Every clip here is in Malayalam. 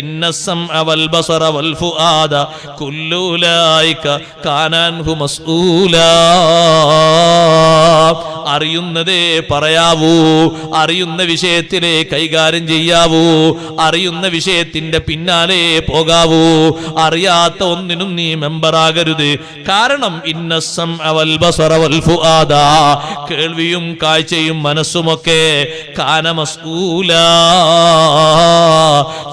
ഇന്നസം അവൽ ബസറ വൽ ഫുആദ കുല്ലുലായിക കാനാൻഹു മസ്ഊലാ അറിയുന്നതേ പറയാവൂ. അറിയുന്ന വിഷയത്തിലെ കൈകാര്യം ചെയ്യാവൂ. അറിയുന്ന വിഷയത്തിന്റെ പിന്നാലെ പോകാവൂ. അറിയാത്ത ഒന്നിനും നീ മെമ്പറാകരുത്. കാരണം ഇന്നസം അവൽ ബസറ വൽ ഫുആദ. കേൾവിയും കാഴ്ചയും മനസ്സുമൊക്കെ കാനമസ്ഊല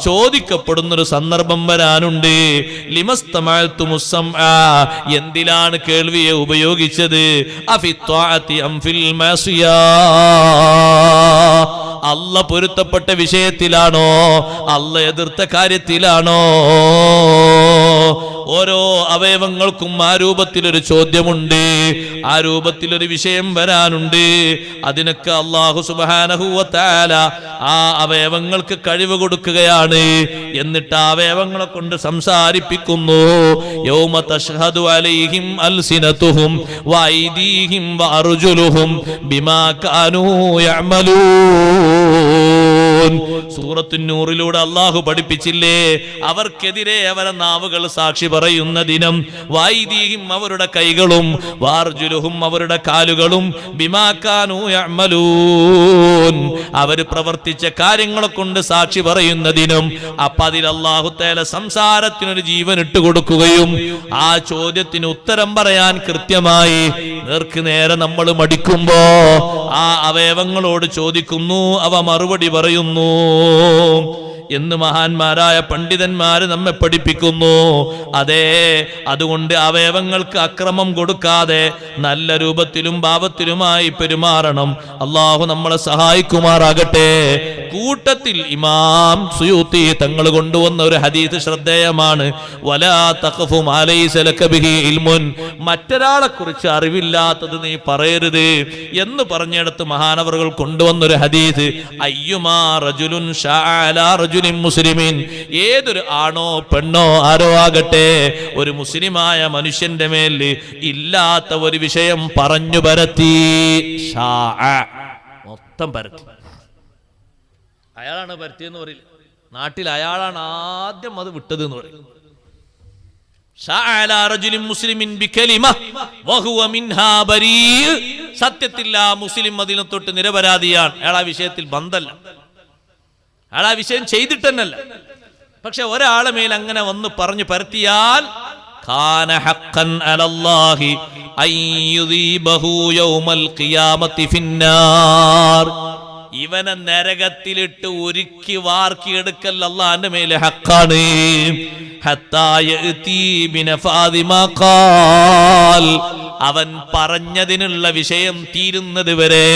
ചോദിക്കപ്പെടുന്നൊരു സന്ദർഭം വരാനുണ്ട്. ലിമസ്തമാഴ്ത്തു മുസം എന്തിലാണ് കേൾവിയെ ഉപയോഗിച്ചത്? അഫിത്വാഅത്തി അം المسيا അല്ല പൊരുത്തപ്പെട്ട വിഷയത്തിലാണോ? അല്ല എതിർത്ത കാര്യത്തിലാണോ? ഓരോ അവയവങ്ങൾക്കും ആ രൂപത്തിലൊരു ചോദ്യമുണ്ട്. ആ രൂപത്തിലൊരു വിഷയം വരാനുണ്ട്. അതിനൊക്കെ അള്ളാഹു സുബാനഹുവത്താല ആ അവയവങ്ങൾക്ക് കഴിവ് കൊടുക്കുകയാണ്. എന്നിട്ട് ആ അവയവങ്ങളെ കൊണ്ട് സംസാരിപ്പിക്കുന്നു. യൗമ തഷ്ഹദു അലൈഹിം അൽസിനതുഹും വൈദീഹിം വഅർജുലുഹും ബിമാ കാനൂ യഅമലൂൻ. Oh. സൂറത്തുന്നൂറിലൂടെ അള്ളാഹു പഠിപ്പിച്ചില്ലേ? അവർക്കെതിരെ അവരെ നാവുകൾ സാക്ഷി പറയുന്ന ദിനം വൈദീഹിം അവരുടെ കൈകളും വാർജുലുഹും അവരുടെ കാലുകളും ബിമാക്കാനൂ അവർ പ്രവർത്തിച്ച കാര്യങ്ങളെ കൊണ്ട് സാക്ഷി പറയുന്ന ദിനം അപ്പൊ അതിൽ അള്ളാഹു തേല സംസാരത്തിനൊരു ജീവൻ ഇട്ട് കൊടുക്കുകയും ആ ചോദ്യത്തിന് ഉത്തരം പറയാൻ കൃത്യമായി നേർക്ക് നേരെ നമ്മൾ മടിക്കുമ്പോ ആ അവയവങ്ങളോട് ചോദിക്കുന്നു. അവ മറുപടി പറയുന്നു. പറയുന്നു എന്ന് മഹാന്മാരായ പണ്ഡിതന്മാര് നമ്മെ പഠിപ്പിക്കുന്നു. അതെ അതുകൊണ്ട് അവയവങ്ങൾക്ക് അക്രമം കൊടുക്കാതെ നല്ല രൂപത്തിലും ഭാവത്തിലുമായി പെരുമാറണം. അള്ളാഹു നമ്മളെ സഹായിക്കുമാറാകട്ടെ. കൂട്ടത്തിൽ ഇമാം സുയൂത്തി തങ്ങൾ കൊണ്ടുവന്ന ഒരു ഹദീസ് ശ്രദ്ധേയമാണ്. വലാ മറ്റൊരാളെ കുറിച്ച് അറിവില്ലാത്തത് നീ പറയരുത് എന്ന് പറഞ്ഞിടത്ത് മഹാനവറുകൾ കൊണ്ടുവന്ന ഒരു ഹദീസ്. അയ്യുമാ റജുലുൻ റജുലിൻ മുസ്ലിമീൻ. ഏതൊരു ആണോ പെണ്ണോ ആരോ ആകട്ടെ ഒരു മുസ്ലിമായ മനുഷ്യന്റെ മേൽ ഇല്ലാത്ത ഒരു വിഷയം പറഞ്ഞു പരത്തി. മൊത്തം പരത്തി. അയാളാണ് പരത്തിയെന്ന് പറയില്ല. നാട്ടിൽ അയാളാണ് ആദ്യം അത് വിട്ടത് എന്ന് പറയും സത്യത്തിൽ ആ മുസ്ലിം അതിനെ തൊട്ട് നിരപരാധിയാണ്. അയാൾ ആ വിഷയത്തിൽ ബന്ധല്ല. അയാൾ ആ വിഷയം ചെയ്തിട്ടെന്നല്ല. പക്ഷെ ഒരാളെ മേൽ അങ്ങനെ വന്ന് പറഞ്ഞു പരത്തിയാൽ ഇവനെ നരകത്തിലിട്ട് ഒരുക്കി വാർക്കിയെടുക്കൽ അള്ളാന്റെ മേലെ ഹക്കാണ്. അവൻ പറഞ്ഞതിനുള്ള വിഷയം തീരുന്നത് വരെ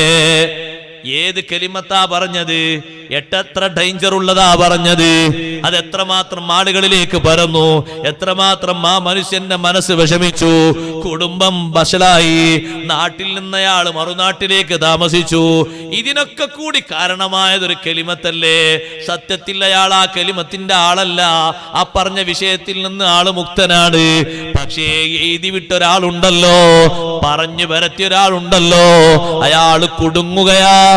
ഏത് കെലിമത്താ പറഞ്ഞത്? എട്ടത്ര ഡേഞ്ചർ ഉള്ളതാ പറഞ്ഞത്? അത് എത്രമാത്രം ആളുകളിലേക്ക് പരന്നു? എത്രമാത്രം ആ മനുഷ്യന്റെ മനസ്സ് വിഷമിച്ചു? കുടുംബം വഷലായി നാട്ടിൽ നിന്നയാൾ മറുനാട്ടിലേക്ക് താമസിച്ചു. ഇതിനൊക്കെ കൂടി കാരണമായതൊരു കെലിമത്തല്ലേ? സത്യത്തിൽ അയാൾ ആ കെലിമത്തിന്റെ ആളല്ല. ആ പറഞ്ഞ വിഷയത്തിൽ നിന്ന് ആൾ മുക്തനാണ്. പക്ഷേ എഴുതി വിട്ട ഒരാളുണ്ടല്ലോ പറഞ്ഞു വരത്തിയൊരാളുണ്ടല്ലോ അയാൾ കുടുങ്ങുകയാണ്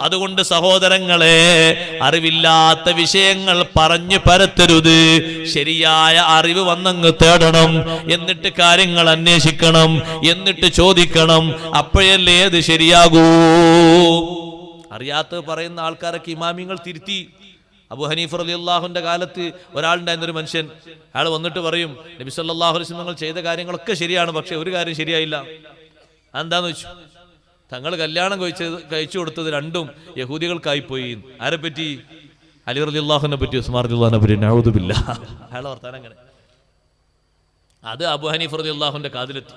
അതുകൊണ്ട് സഹോദരങ്ങളെ അറിവില്ലാത്ത വിഷയങ്ങൾ പറഞ്ഞു പരത്തരുത്. ശരിയായ അറിവ് വന്നങ്ങ് തേടണം. എന്നിട്ട് കാര്യങ്ങൾ അന്വേഷിക്കണം. എന്നിട്ട് ചോദിക്കണം. അപ്പോഴല്ലേ അത് ശരിയാകൂ. അറിയാത്ത പറയുന്ന ആൾക്കാരൊക്കെ ഇമാമിങ്ങൾ തിരുത്തി. അബു ഹനീഫ് അലി അള്ളാഹുന്റെ കാലത്ത് ഒരാളുണ്ടായിരുന്ന ഒരു മനുഷ്യൻ. അയാൾ വന്നിട്ട് പറയും നബിസ് വസല്ലം നിങ്ങൾ ചെയ്ത കാര്യങ്ങളൊക്കെ ശരിയാണ് പക്ഷെ ഒരു കാര്യം ശരിയായില്ല. അതെന്താന്ന് വെച്ചു? തങ്ങൾ കല്യാണം കഴിച്ച കഴിച്ചു കൊടുത്തത് രണ്ടും യഹൂദികൾക്കായി പോയി. ആരെ പറ്റി? അലി റലി പറ്റി ഉസ്മാർ പറ്റി നഴുതുമില്ല അയാളെ വർത്താനം അങ്ങനെ. അത് അബു ഹനീഫ് റലി അള്ളാഹുന്റെ കാതിലെത്തി.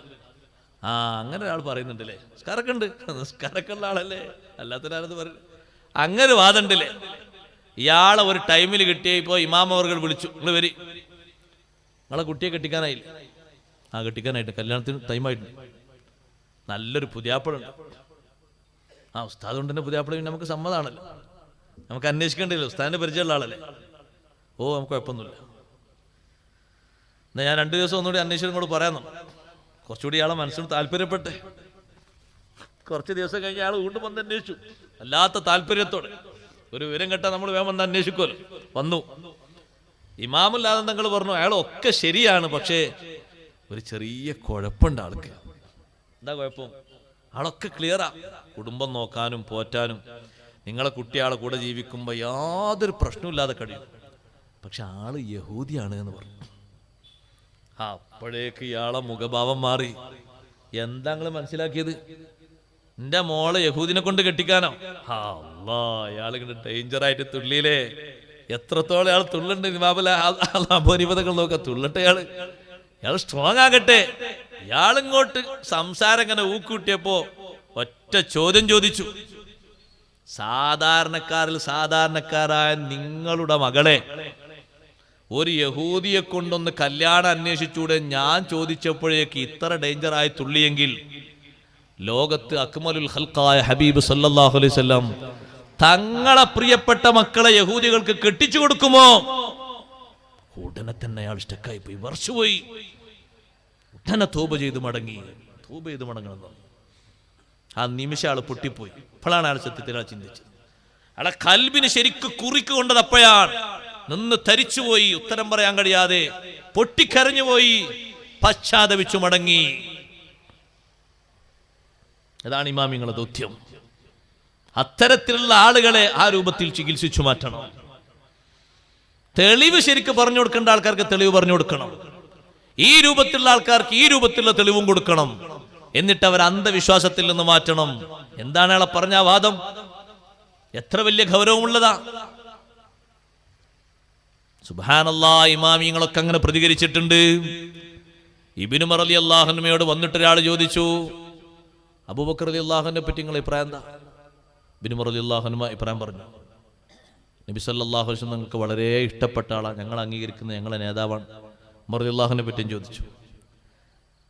ആ അങ്ങനെ ഒരാൾ പറയുന്നുണ്ടല്ലേ? നിസ്കാരമൊക്കെ ഉണ്ട് ആളല്ലേ? അല്ലാത്തൊരാളത് പറയും അങ്ങനെ വാദമുണ്ടല്ലേ? ഇയാളെ ഒരു ടൈമിൽ കിട്ടിയ ഇപ്പോൾ ഇമാം അവർകൾ വിളിച്ചു. നിങ്ങൾ വരി. നിങ്ങളെ കുട്ടിയെ കെട്ടിക്കാനായില്ല? ആ കെട്ടിക്കാനായിട്ട്. കല്യാണത്തിന് ടൈമായിട്ടുണ്ട് നല്ലൊരു പുതിയാപ്പിളുണ്ട്. ആ ഉസ്താദ് കൊണ്ട് തന്നെ പുതിയാപ്പള നമുക്ക് സമ്മതമാണല്ലോ നമുക്ക് അന്വേഷിക്കേണ്ടല്ലോ ഉസ്താദിന്റെ പരിചയമുള്ള ആളല്ലേ? ഓ നമുക്ക് കുഴപ്പമൊന്നുമില്ല. എന്നാ ഞാൻ രണ്ട് ദിവസം ഒന്നുകൂടി അന്വേഷിച്ചു കൂടെ പറയാം കുറച്ചുകൂടി ഇയാളെ മനസ്സിന് താല്പര്യപ്പെട്ടെ. കുറച്ച് ദിവസം കഴിഞ്ഞ് അയാൾ വീണ്ടും വന്ന് അന്വേഷിച്ചു. അല്ലാത്ത താല്പര്യത്തോടെ. ഒരു വിവരം കെട്ടാൽ നമ്മൾ വേഗം വന്ന് അന്വേഷിക്കുമല്ലോ വന്നു. ഇമാമില്ലാതെ തങ്ങൾ പറഞ്ഞു അയാൾ ഒക്കെ ശരിയാണ് പക്ഷേ ഒരു ചെറിയ കുഴപ്പമുണ്ട് ആൾക്ക്. എന്താ കുഴപ്പം? ആളൊക്കെ ക്ലിയറാ. കുടുംബം നോക്കാനും പോറ്റാനും. നിങ്ങളെ കുട്ടിയാളെ കൂടെ ജീവിക്കുമ്പോൾ യാതൊരു പ്രശ്നമില്ലാതെ കഴിയും. പക്ഷെ ആൾ യഹൂദിയാണ് എന്ന് പറഞ്ഞു. അപ്പോഴേക്ക് ഇയാളെ മുഖഭാവം മാറി. എന്താ നിങ്ങൾ മനസ്സിലാക്കിയത്? എന്റെ മോളെ യഹൂദിനെ കൊണ്ട് കെട്ടിക്കാനോ? ഇങ്ങനെ ഡേഞ്ചർ ആയിട്ട് തുള്ളിയിലേ എത്രത്തോളം ഇയാൾ തുള്ളുണ്ട്. അപരിപതകൾ നോക്ക തുള്ളട്ടെ ഇയാൾ. ഇയാൾ സ്ട്രോങ് ആകട്ടെ. ഇയാളിങ്ങോട്ട് സംസാരം ഇങ്ങനെ ഊക്കൂട്ടിയപ്പോ ഒറ്റ ചോദ്യം ചോദിച്ചു. സാധാരണക്കാരിൽ സാധാരണക്കാരായ നിങ്ങളുടെ മകളെ ഒരു യഹൂദിയെ കൊണ്ടൊന്ന് കല്യാണം അന്വേഷിച്ചൂടെ ഞാൻ ചോദിച്ചപ്പോഴേക്ക് ഇത്ര ഡേഞ്ചർ ആയി തുള്ളിയെങ്കിൽ ലോകത്ത് അക്മലുൽ ഹൽക്കായ ഹബീബ് സല്ലാഹു അലൈഹി വസല്ലം തങ്ങളെ പ്രിയപ്പെട്ട മക്കളെ യഹൂദികൾക്ക് കെട്ടിച്ചു കൊടുക്കുമോ? ഉടനെ തന്നെ അയാൾ സ്റ്റക്കായി പോയി വർഷപോയി ഉടനെ തോപ ചെയ്ത് മടങ്ങി. തോപ ചെയ്ത് മടങ്ങണം ആ നിമിഷം ആൾ പൊട്ടിപ്പോയി. ഇപ്പോഴാണ് ആൾ സത്യത്തിൽ ആൾ ചിന്തിച്ചത്. അയാളെ കൽബിന് ശരിക്ക് കുറിക്കൊണ്ടത് അപ്പോഴാണ്. നിന്ന് തരിച്ചുപോയി ഉത്തരം പറയാൻ കഴിയാതെ പൊട്ടിക്കരഞ്ഞുപോയി പശ്ചാത്തപിച്ചു മടങ്ങി. അതാണ് ഇമാമിങ്ങളെ ദൗത്യം. അത്തരത്തിലുള്ള ആളുകളെ ആ രൂപത്തിൽ ചികിത്സിച്ചു മാറ്റണം. തെളിവ് ശരിക്ക് പറഞ്ഞു കൊടുക്കേണ്ട ആൾക്കാർക്ക് തെളിവ് പറഞ്ഞു കൊടുക്കണം. ഈ രൂപത്തിലുള്ള ആൾക്കാർക്ക് ഈ രൂപത്തിലുള്ള തെളിവും കൊടുക്കണം. എന്നിട്ട് അവർ അന്ധവിശ്വാസത്തിൽ നിന്ന് മാറ്റണം. എന്താണ് അയാളെ പറഞ്ഞ വാദം? എത്ര വലിയ ഗൗരവമുള്ളതാ. സുബാനല്ലാ ഇമാമിങ്ങളൊക്കെ അങ്ങനെ പ്രതികരിച്ചിട്ടുണ്ട്. ഇബിനു മറലി അള്ളാഹനുമയോട് വന്നിട്ട് ഒരാൾ ചോദിച്ചു അബൂബക്കർ അലി പറ്റി നിങ്ങൾ അഭിപ്രായം എന്താ? ഇബിനു മറലി അള്ളാഹുനുമ അഭിപ്രായം പറഞ്ഞു. നബി വസല്ലം നിങ്ങൾക്ക് വളരെ ഇഷ്ടപ്പെട്ട ആളാണ് ഞങ്ങൾ അംഗീകരിക്കുന്ന ഞങ്ങളെ നേതാവാണ്. അള്ളാഹുനെ പറ്റിയും ചോദിച്ചു.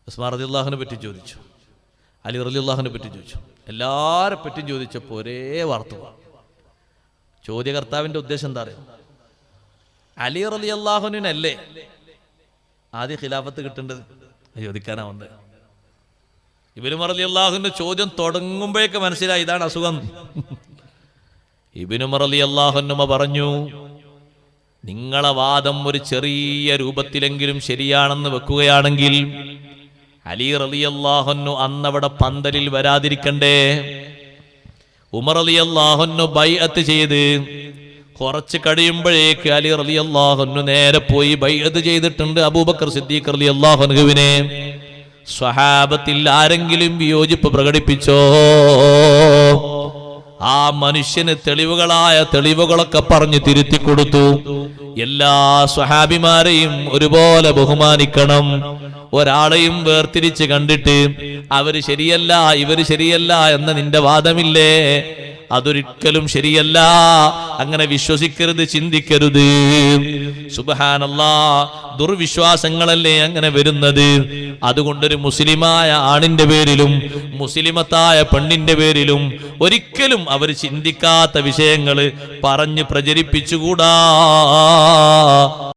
ഉസ്മാൻ റതി അള്ളാഹുനെ പറ്റി ചോദിച്ചു. അലി റലി അള്ളാഹുനെ പറ്റി ചോദിച്ചു. എല്ലാരെ പറ്റിയും ചോദിച്ചപ്പോൾ ഒരേ വാർത്ത ചോദ്യകർത്താവിന്റെ ഉദ്ദേശം എന്താ അറിയാം? അലി റലി അള്ളാഹുനല്ലേ ആദ്യ ഖിലാഫത്ത് കിട്ടേണ്ടത്? ചോദിക്കാനാ വന്നത് ഇബിനു മറലി അള്ളാഹുവിന്റെ ചോദ്യം തുടങ്ങുമ്പോഴേക്ക് മനസ്സിലായി ഇതാണ് അസുഖം. ഇബിനു മറലി അള്ളാഹുനുമ പറഞ്ഞു നിങ്ങളെ വാദം ഒരു ചെറിയ രൂപത്തിലെങ്കിലും ശരിയാണെന്ന് വെക്കുകയാണെങ്കിൽ അലി റലി അള്ളാഹുന്നു അന്നവിടെ പന്തലിൽ വരാതിരിക്കണ്ടേ? ഉമർ അലി അള്ളാഹുന്നു ബൈഅത്ത് ചെയ്ത് കുറച്ച് കഴിയുമ്പോഴേക്ക് അലി റലി അള്ളാഹുന്നു നേരെ പോയി ബൈഅത്ത് ചെയ്തിട്ടുണ്ട് അബൂബക്കർ സിദ്ദീഖ് റലി അള്ളാഹുനുവിനെ സ്വഹാബത്തിൽ ആരെങ്കിലും വിയോജിപ്പ് പ്രകടിപ്പിച്ചോ? ആ മനുഷ്യന് തെളിവുകളായ തെളിവുകളൊക്കെ പറഞ്ഞു തിരുത്തി കൊടുത്തു. എല്ലാ സ്വഹാബിമാരെയും ഒരുപോലെ ബഹുമാനിക്കണം. ഒരാളെയും വേർതിരിച്ച് കണ്ടിട്ട് അവർ ശരിയല്ല ഇവർ ശരിയല്ല എന്ന നിന്റെ വാദമില്ലേ? അതൊരിക്കലും ശരിയല്ല. അങ്ങനെ വിശ്വസിക്കരുത് ചിന്തിക്കരുത്. സുബഹാനല്ലാ ദുർവിശ്വാസങ്ങളല്ലേ അങ്ങനെ വരുന്നത്? അതുകൊണ്ടൊരു മുസ്ലിമായ ആണിന്റെ പേരിലും മുസ്ലിമത്തായ പെണ്ണിന്റെ പേരിലും ഒരിക്കലും അവർ ചിന്തിക്കാത്ത വിഷയങ്ങൾ പറഞ്ഞ് പ്രചരിപ്പിച്ചുകൂടാ.